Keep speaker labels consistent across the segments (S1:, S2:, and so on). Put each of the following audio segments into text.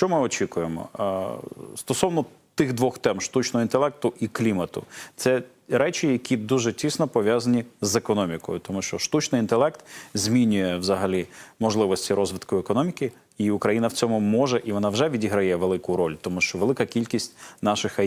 S1: Що ми очікуємо? Стосовно тих двох тем штучного інтелекту і клімату, це речі, які дуже тісно пов'язані з економікою, тому що штучний інтелект змінює взагалі можливості розвитку економіки. І Україна в цьому може, і вона вже відіграє велику роль, тому що велика кількість наших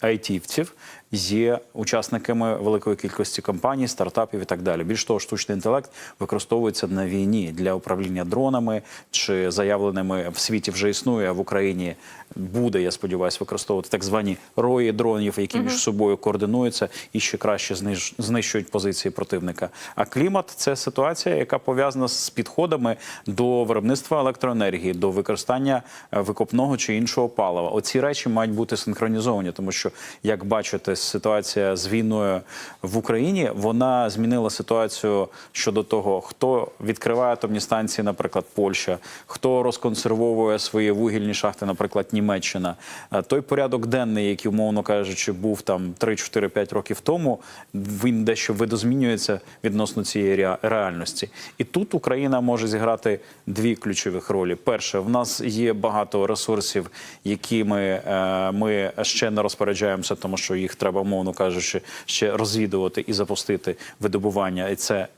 S1: айтівців є учасниками великої кількості компаній, стартапів і так далі. Більш того, штучний інтелект використовується на війні для управління дронами чи заявленими в світі вже існує а в Україні. Буде, я сподіваюся, використовувати так звані рої дронів, які між собою координуються і ще краще знищують позиції противника. А клімат це ситуація, яка пов'язана з підходами до виробництва електроенергії, до використання е, викопного чи іншого палива. Оці речі мають бути синхронізовані, тому що, як бачите, ситуація з війною в Україні вона змінила ситуацію щодо того, хто відкриває атомні станції, наприклад, Польща, хто розконсервовує свої вугільні шахти, наприклад, Німеччина. Е, Той порядок денний, який, умовно кажучи, був там 3-4-5 років тому, він дещо видозмінюється відносно цієї реальності. І тут Україна може зіграти дві ключових ролі. Перше, в нас є багато ресурсів, якими е, ми ще не розпоряджаємося, тому що їх треба, умовно кажучи, ще розвідувати і запустити видобування. І це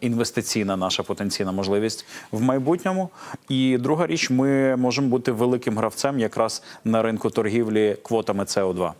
S1: інвестиційна наша потенційна можливість в майбутньому. І друга річ, ми можемо бути великим гравцем якраз на ринку торгівлі квотами СО2.